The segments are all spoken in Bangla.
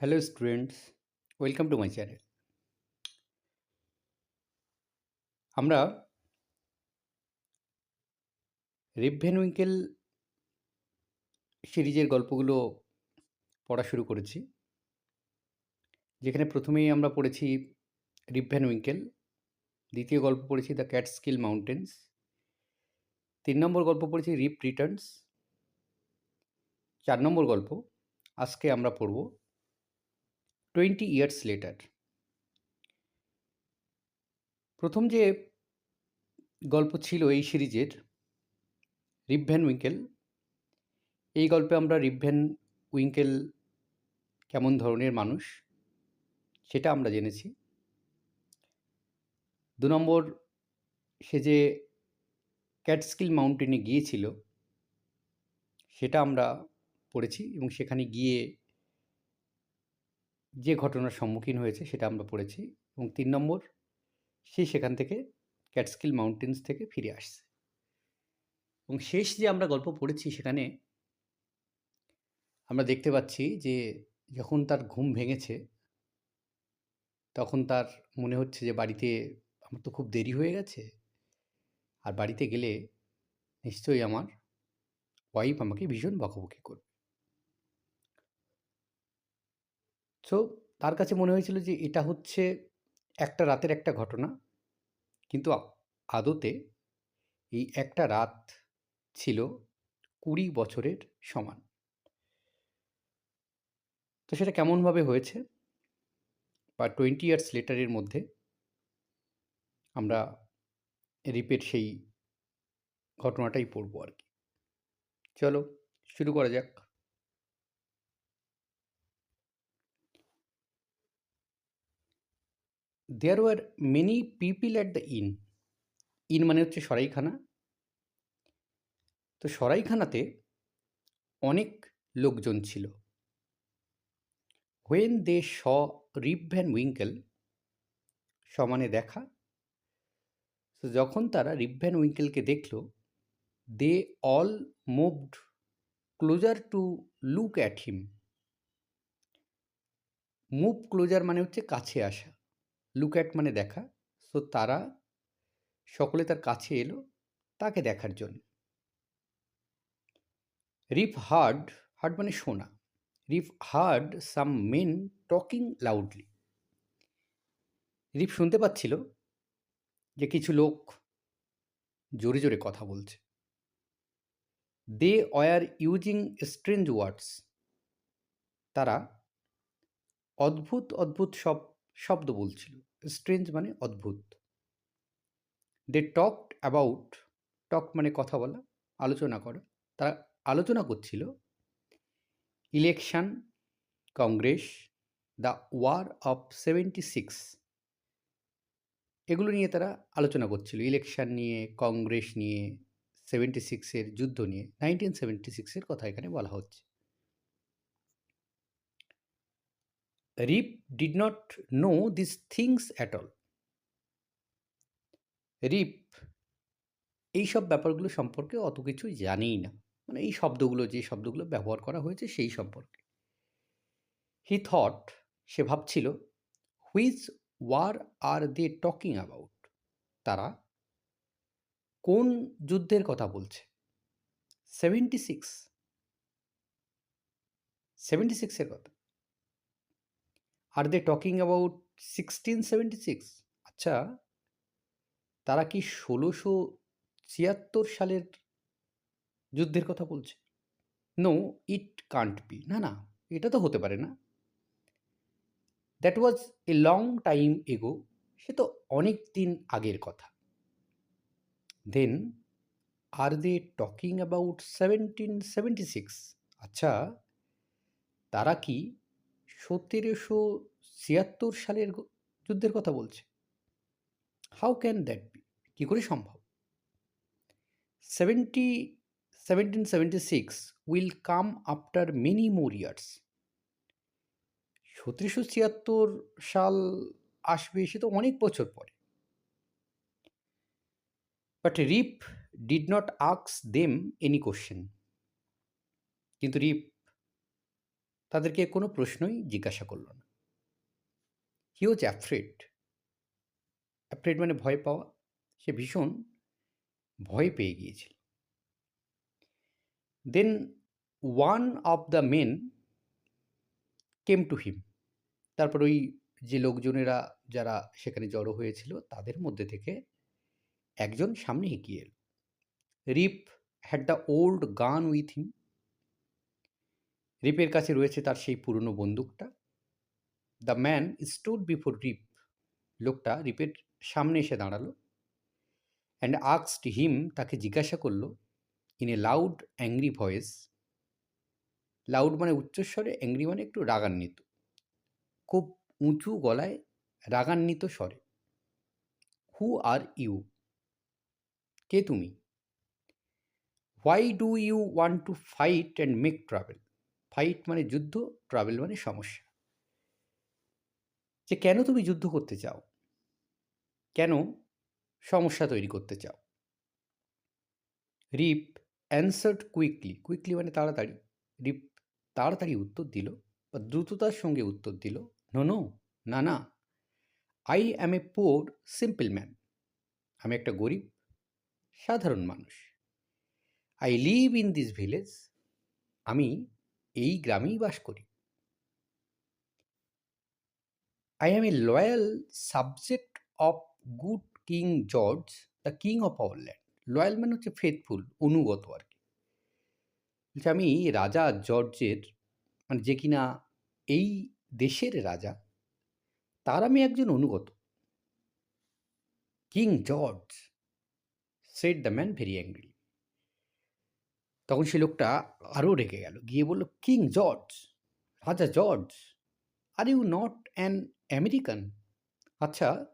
Hello students, welcome to my channel. আমরা রিভেনউইঙ্কেল সিরিজের গল্পগুলো পড়া শুরু করেছি যেখানে প্রথমেই আমরা পড়েছি রিভেনউইঙ্কেল দ্বিতীয় গল্প পড়েছি দ্য ক্যাটস্কিল মাউন্টেন্স তিন নম্বর গল্প পড়েছি রিপ রিটার্নস চার নম্বর গল্প আজকে আমরা পড়ব টোয়েন্টি ইয়ার্স লেটার। প্রথম যে গল্প ছিল এই সিরিজের রিভ্যান উইঙ্কেল, এই গল্পে আমরা রিভ্যান উইঙ্কেল কেমন ধরনের মানুষ, সেটা আমরা জেনেছি। দু নম্বর, সে যে ক্যাটস্কিল মাউন্টেনে গিয়েছিল, সেটা আমরা পড়েছি এবং সেখানে গিয়ে যে ঘটনার সম্মুখীন হয়েছে সেটা আমরা পড়েছি এবং তিন নম্বর, সে সেখান থেকে ক্যাটস্কিল মাউন্টেন্স থেকে ফিরে আসছে। এবং শেষ যে আমরা গল্প পড়েছি সেখানে আমরা দেখতে পাচ্ছি যে যখন তার ঘুম ভেঙেছে, তখন তার মনে হচ্ছে যে বাড়িতে আমার তো খুব দেরি হয়ে গেছে। আর বাড়িতে গেলে নিশ্চয়ই আমার ওয়াইফ আমাকে ভীষণ বকাবকি করবে। সো তার কাছে মনে হয়েছিল যে এটা হচ্ছে একটা রাতের একটা ঘটনা। কিন্তু আদতে এই একটা রাত ছিল কুড়ি বছরের সমান। তো সেটা কেমনভাবে হয়েছে? বা টোয়েন্টি ইয়ার্স লেটারের মধ্যে আমরা রিপের সেই ঘটনাটাই পড়ব আর কি। চলো, শুরু করা যাক। There were many people at the inn inn মানে হচ্ছে সরাইখানা। তো সরাইখানাতে অনেক লোকজন ছিল। When they saw Rip Van Winkle সমানে দেখা, তো যখন তারা রিপ ভ্যান উইঙ্কেলকে দেখল they all moved closer to look at him move closer মানে হচ্ছে কাছে আসা। লুক অ্যাট মানে দেখা। সো তারা সকলে তার কাছে এলো তাকে দেখার জন্য। রিফ হার্ড হার্ড মানে শোনা। Rip heard some men talking loudly Rip শুনতে পাচ্ছিল যে কিছু লোক জোরে জোরে কথা বলছে। They were using strange words তারা অদ্ভুত অদ্ভুত সব শব্দ বলছিল। স্ট্রেঞ্জ মানে অদ্ভুত। দে টকড অ্যাবাউট টক মানে কথা বলা, আলোচনা করা। তারা আলোচনা করছিল election Congress the war of seventy six এগুলো নিয়ে তারা আলোচনা করছিল ইলেকশন নিয়ে কংগ্রেস নিয়ে সেভেন্টি সিক্সের যুদ্ধ নিয়ে। নাইনটিন সেভেন্টি সিক্সের কথা এখানে বলা হচ্ছে। Rip did not know this things at all Rip এইসব ব্যাপারগুলো সম্পর্কে অত কিছু জানেই না। মানে এই শব্দগুলো, যে শব্দগুলো ব্যবহার করা হয়েছে সেই সম্পর্কে। হি থট সে ভাবছিল which war are they talking about তারা, কোন যুদ্ধের কথা বলছে? সেভেন্টি সিক্স সেভেন্টি সিক্সের কথা। Are they talking about sixteen seventy six আচ্ছা তারা কি ষোলোশো ছিয়াত্তর সালের যুদ্ধের কথা বলছে? নো ইট কান্ট বি না না, এটা তো হতে পারে না। That was a long time ago সে তো অনেক দিন আগের কথা। Then are they talking about seventeen seventy six আচ্ছা তারা কি সতেরোশো ছিয়াত্তর সালের যুদ্ধের কথা বলছে। হাউ ক্যান দ্যাট বি কী করে সম্ভব? Seventy seventeen seventy six will come after many more years সতেরোশো ছিয়াত্তর সাল আসবে সে তো অনেক বছর পরে। বাট রিপ ডিড নট আক্স দেম এনি কোশ্চেন কিন্তু রিপ তাদেরকে কোনো প্রশ্নই জিজ্ঞাসা করল না। হি ওয়াজ অ্যাফ্রেড অ্যাফ্রেড মানে ভয় পাওয়া। সে ভীষণ ভয় পেয়ে গিয়েছিল। Then one of the men came to him তারপর ওই যে লোকজনেরা যারা সেখানে জড়ো হয়েছিল, তাদের মধ্যে থেকে একজন সামনে এগিয়ে এলো। Rip had the old gun with him রিপের কাছে রয়েছে তার সেই পুরনো বন্দুকটা। The man stood before Rip. লোকটা রিপের সামনে এসে দাঁড়াল অ্যান্ড আক্সড হিম তাকে জিজ্ঞাসা করল in a loud angry voice loud মানে উচ্চস্বরে অ্যাংরি মানে একটু রাগান্বিত। খুব উঁচু গলায় রাগান্বিত স্বরে। হু আর ইউ কে তুমি? Why do you want to fight and make trouble fight মানে যুদ্ধ ট্রাভেল মানে সমস্যা। যে কেন তুমি যুদ্ধ করতে চাও? কেন সমস্যা তৈরি করতে চাও? রিপ অ্যান্সার্ড কুইকলি কুইকলি মানে তাড়াতাড়ি। রিপ তাড়াতাড়ি উত্তর দিল বা দ্রুততার সঙ্গে উত্তর দিল নো নো না না। I am a poor simple man আমি একটা গরিব, সাধারণ মানুষ। I live in this village আমি এই গ্রামেই বাস করি। I am a loyal subject of good King George the king of our land loyal মানে হচ্ছে ফেথফুল অনুগত আর কি। বলছে, আমি রাজা জর্জের মানে যে কিনা এই দেশের রাজা, তার আমি একজন অনুগত। King George said the man very angry তখন সে লোকটা আরও রেগে গেল। গিয়ে বলল কিং জর্জ রাজা George are you not an American? আচ্ছা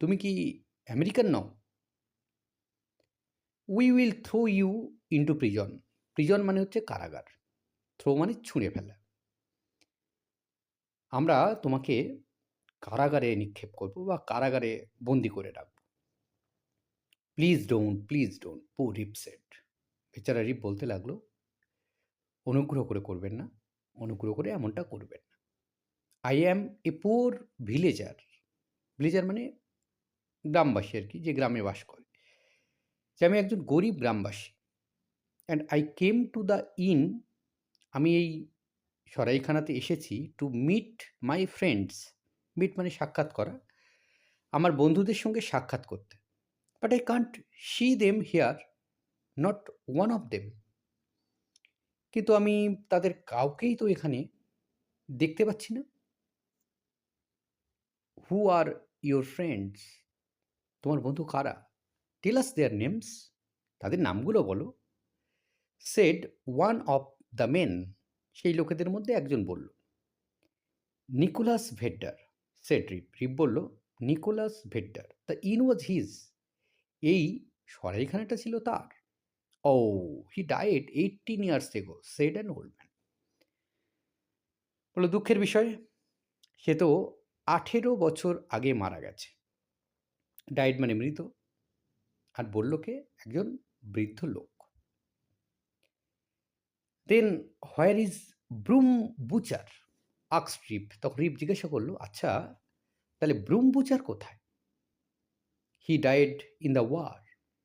তুমি কি American now? We will throw you into prison prison মানে হচ্ছে কারাগার। থ্রো মানে ছুঁড়ে ফেলা। আমরা তোমাকে কারাগারে নিক্ষেপ করব বা কারাগারে বন্দি করে রাখব। প্লিজ ডোন্ট প্লিজ ডোন্ট পু রিপ সেট বেচারা রিপ বলতে লাগল, অনুগ্রহ করে করবেন না। অনুগ্রহ করে এমনটা করবেন। I am a poor villager villager মানে গ্রামবাসী আর কি, যে গ্রামে বাস করে। যে আমি একজন গরিব গ্রামবাসী। And I came to the inn আমি এই সরাইখানাতে এসেছি to meet my friends meet মানে সাক্ষাৎ করা। আমার বন্ধুদের সঙ্গে সাক্ষাৎ করতে। But I can't see them here not one of them কিন্তু আমি তাদের কাউকেই তো এখানে দেখতে পাচ্ছি না। হু আর ইউর ফ্রেন্ডস তোমার বন্ধু কারা? টেলাস দেয়ার নেমস তাদের নামগুলো বলো। Said one of the men সেই লোকেদের মধ্যে একজন বলল। নিকোলাস ভেড্ডার সেড রিপ রিপ বলল Nicholas Vedder the inn was his এই সরাইখানাটা ছিল তার। ও he died eighteen years ago said an old man বলো দুঃখের বিষয়। সে তো আঠেরো বছর আগে মারা গেছে। ডায়েট মানে মৃত। আর বলল কে? একজন বৃদ্ধ লোক। Then where is Brom Dutcher আক্স Rip তখন রিপ জিজ্ঞাসা করল আচ্ছা তাহলে ব্রুম বুচার কোথায়? He died in the war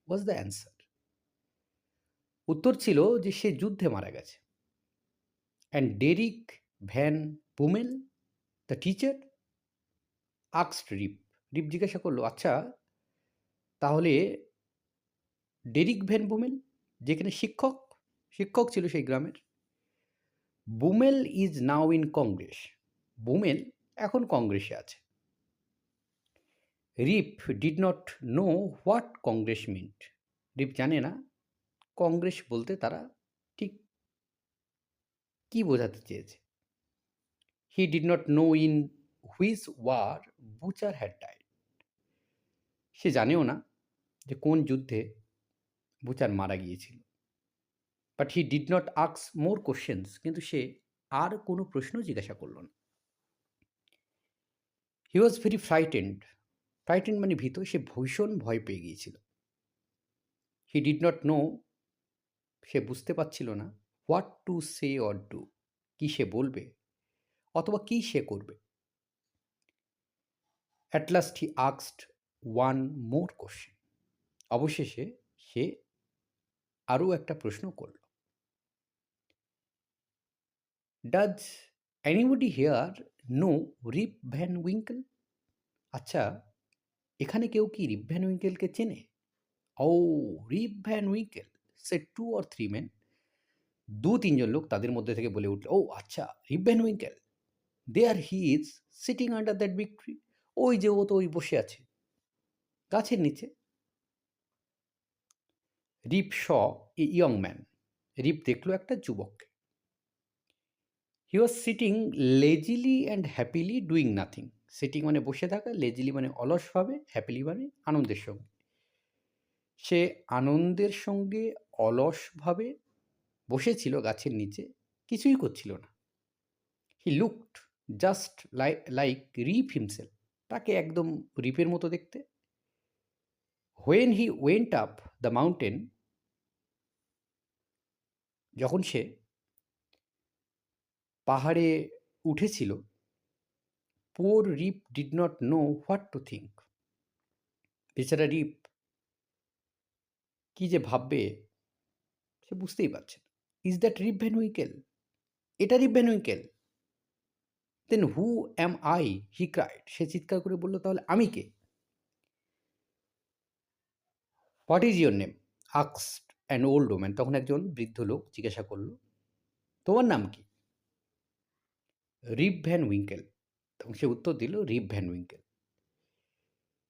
was the answer উত্তর ছিল যে সে যুদ্ধে মারা গেছে। And Derrick Van Bummel the teacher আক্সড Rip Rip জিজ্ঞাসা করল আচ্ছা তাহলে ডেরিক ভ্যান বুমেল, যেখানে শিক্ষক শিক্ষক ছিল সেই গ্রামের, Bummel is now in Congress Bummel এখন কংগ্রেসে আছে। Rip did not know what Congress meant Rip জানে না কংগ্রেস বলতে তারা ঠিক কি বোঝাতে চেয়েছে। He did not know in which war Dutcher had died সে জানেও না যে কোন যুদ্ধে বুচার মারা গিয়েছিল। বাট হি ডিড নট আক্স মোর কোশ্চেন্স কিন্তু সে আর কোনো প্রশ্ন জিজ্ঞাসা করল না। He was very frightened frightened মানে ভীত, সে ভীষণ ভয় পেয়ে গিয়েছিল। হি ডিড নট নো সে বুঝতে পারছিল না what to say or do কী সে বলবে, অথবা কী সে করবে। অ্যাট লাস্ট হি আক্সড ওয়ান মোর কোশ্চেন অবশেষে সে আরও একটা প্রশ্ন করল। Does anybody here know Rip Van Winkle আচ্ছা এখানে কেউ কি রিপ ভ্যান উইঙ্কেলকে চেনে? ও Rip Van Winkle said two or three men দু তিনজন লোক তাদের মধ্যে থেকে বলে উঠল ও আচ্ছা Rip Van Winkle there he is sitting under that big tree ওই যে ও তো ওই বসে আছে। গাছের নিচে। রিপ শ ইয়ং ম্যান। রিপ দেখল একটা যুবককে। He was sitting lazily and happily doing nothing sitting মানে বসে থাকা লেজিলি মানে অলসভাবে হ্যাপিলি মানে আনন্দের সঙ্গে। সে আনন্দের সঙ্গে অলসভাবে বসেছিল গাছের নিচে, কিছুই করছিল না। He looked just like Rip himself তাকে একদম রিপের মতো দেখতে। When he went up the mountain যখন সে পাহাড়ে উঠেছিল poor Rip did not know what to think বেচারা রিপ কি যে ভাববে, সে বুঝতেই পারছে is that Rip Van Winkle এটা Rip Van Winkle then who am I he cried সে চিৎকার করে বলল, তাহলে আমি কে? হোয়াট ইজ ইয়োর নেম আক্সড অ্যান্ড ওল্ড ওম্যান তখন একজন বৃদ্ধ লোক জিজ্ঞাসা করল, তোমার নাম কি? রিপ ভ্যান উইঙ্কেল তখন সে উত্তর দিল Rip Van Winkle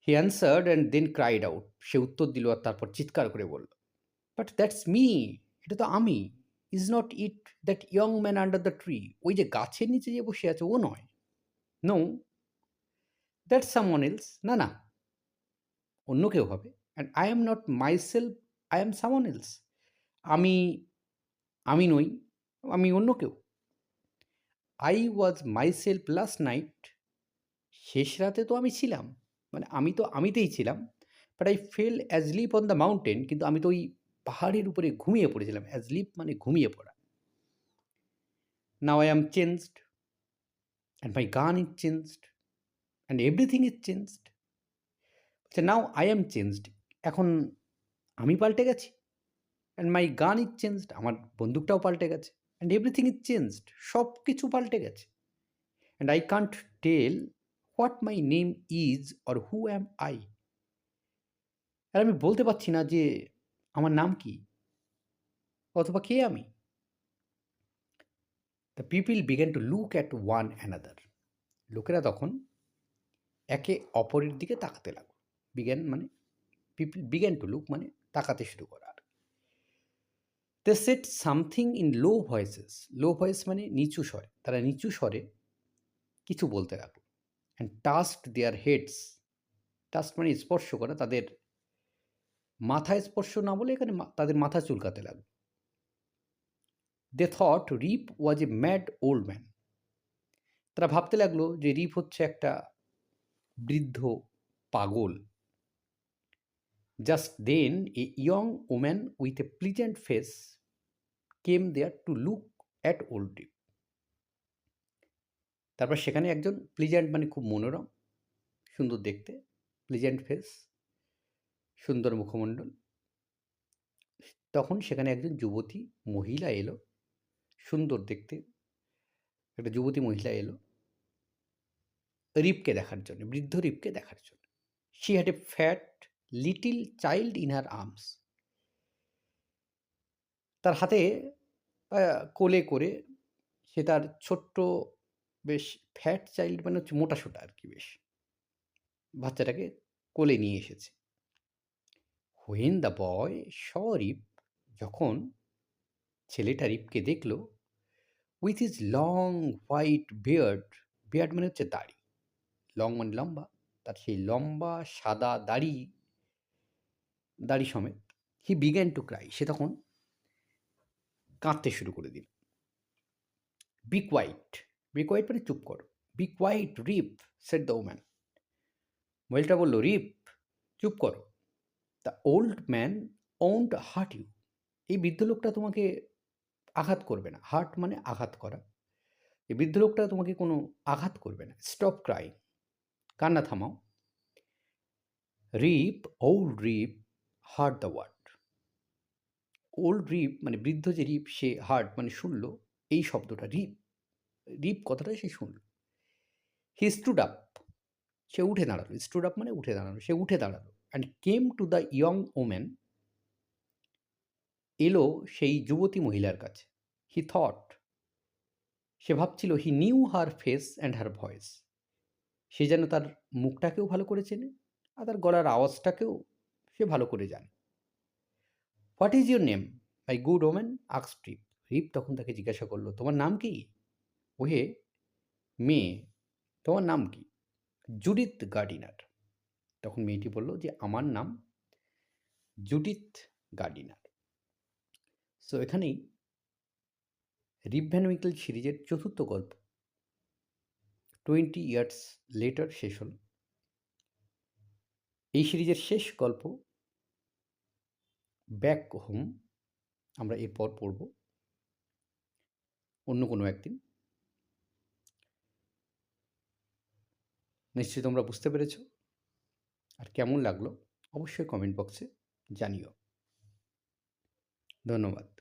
he answered and then cried out সে উত্তর দিল আর তারপর চিৎকার করে বলল বাট দ্যাটস মি এটা তো আমি। Is not it that young man under the tree ওই যে গাছের নিচে যে বসে আছে, ও নয়। নো দ্যাট সামওয়ান এলস না না, অন্য কেউ হবে। And I am not myself I am someone else আমি আমি নই, আমি অন্য কেউ। I was myself last night শেষ রাতে তো আমি ছিলাম। মানে আমি তো, আমিতেই ছিলাম। But I fell asleep on the mountain কিন্তু আমি তো ওই পাহাড়ের উপরে ঘুমিয়ে পড়েছিলাম অ্যাজ লিপ মানে ঘুমিয়ে পড়া। Now I am changed and my gun is changed and everything is changed আচ্ছা নাও আই অ্যাম চেঞ্জড এখন আমি পাল্টে গেছি and my gun is changed আমার বন্দুকটাও পাল্টে গেছে অ্যান্ড এভরিথিং ইজ চেঞ্জড সব কিছু পাল্টে গেছে। And I can't tell what my name is or who am I আর আমি বলতে পারছি না যে আমার নাম কি? অথবা কে আমি? The people began to look at one another লোকেরা তখন একে অপরের দিকে তাকাতে লাগল। বিজ্ঞান মানে পিপিল বিগ্যান টু লুক মানে তাকাতে শুরু করা আর they said something in low voices low voice মানে নিচু স্বরে। তারা নিচু স্বরে কিছু বলতে লাগল। অ্যান্ড টাস্ট দেয়ার হেডস টাস্ট মানে স্পর্শ করা তাদের মাথায় স্পর্শ না বলে এখানে তাদের মাথা চুলকাতে লাগল। They thought Rip was a mad old man তারা ভাবতে লাগল যে রিপ হচ্ছে একটা বৃদ্ধ পাগল। Just then a young woman with a pleasant face came there to look at old Rip তারপর সেখানে একজন প্লিজেন্ট মানে খুব মনোরম, সুন্দর দেখতে প্লিজেন্ট ফেস সুন্দর মুখমণ্ডল। তখন সেখানে একজন যুবতী মহিলা এলো। সুন্দর দেখতে। একটা যুবতী মহিলা এলো। রিপকে দেখার জন্য, বৃদ্ধ রিপকে দেখার জন্য। She had a fat little child in her arms তার হাতে কোলে করে সে তার ছোট্ট বেশ ফ্যাট চাইল্ড মানে হচ্ছে মোটা সোটা আর কি বেশ। বাচ্চাটাকে কোলে নিয়ে এসেছে। হোয়েন দ্য বয় রিপ যখন ছেলেটা রিপকে দেখল with his long white beard beard মানে হচ্ছে দাড়ি লং মানে লম্বা, তার সেই লম্বা সাদা দাড়ি দাড়ি সমেত হি বিগ্যান টু ক্রাই সে তখন কাঁদতে শুরু করে দিল। বি কোয়াইট বি কোয়াইট মানে চুপ করো be quiet Rip said the woman মহিলাটা বলল, রিপ, চুপ করো। The old man won't hurt you এই বৃদ্ধ লোকটা তোমাকে আঘাত করবে না। হার্ট মানে আঘাত করা। এই বৃদ্ধ লোকটা তোমাকে কোনো আঘাত করবে না। স্টপ ক্রাই কান্না থামাও। Rip old Rip heard the word old Rip মানে বৃদ্ধ যে রিপ সে হার্ট মানে শুনলো। এই শব্দটা রিপ রিপ কথাটা সে শুনল। হি স্টুড আপ সে উঠে দাঁড়াল। স্টুড আপ মানে উঠে দাঁড়াল। সে উঠে দাঁড়াল। And came to the young women এলো সেই যুবতী মহিলার কাছে। হি থট সে ভাবছিল he knew her face and her voice সে যেন তার মুখটাকেও ভালো করে চেনে, আর তার গলার আওয়াজটাকেও সে ভালো করে জানে। What is your name my good women আক্স Rip তখন তাকে জিজ্ঞাসা করল, তোমার নাম কি? ওহে, মেয়ে, তোমার নাম কি? জুডিথ গার্ডিনার তখন মেয়েটি বলল যে, আমার নাম জুডিথ গার্ডিনার। সো এখানেই রিপ উইকেল সিরিজের চতুর্থ গল্প টোয়েন্টি ইয়ার্স লেটার শেষ হল। এই সিরিজের শেষ গল্প ব্যাক হোম, আমরা এরপর পড়ব। অন্য কোনো একদিন। নিশ্চয়ই তোমরা বুঝতে পেরেছ। আর কেমন লাগল অবশ্যই কমেন্ট বক্সে জানিও। ধন্যবাদ।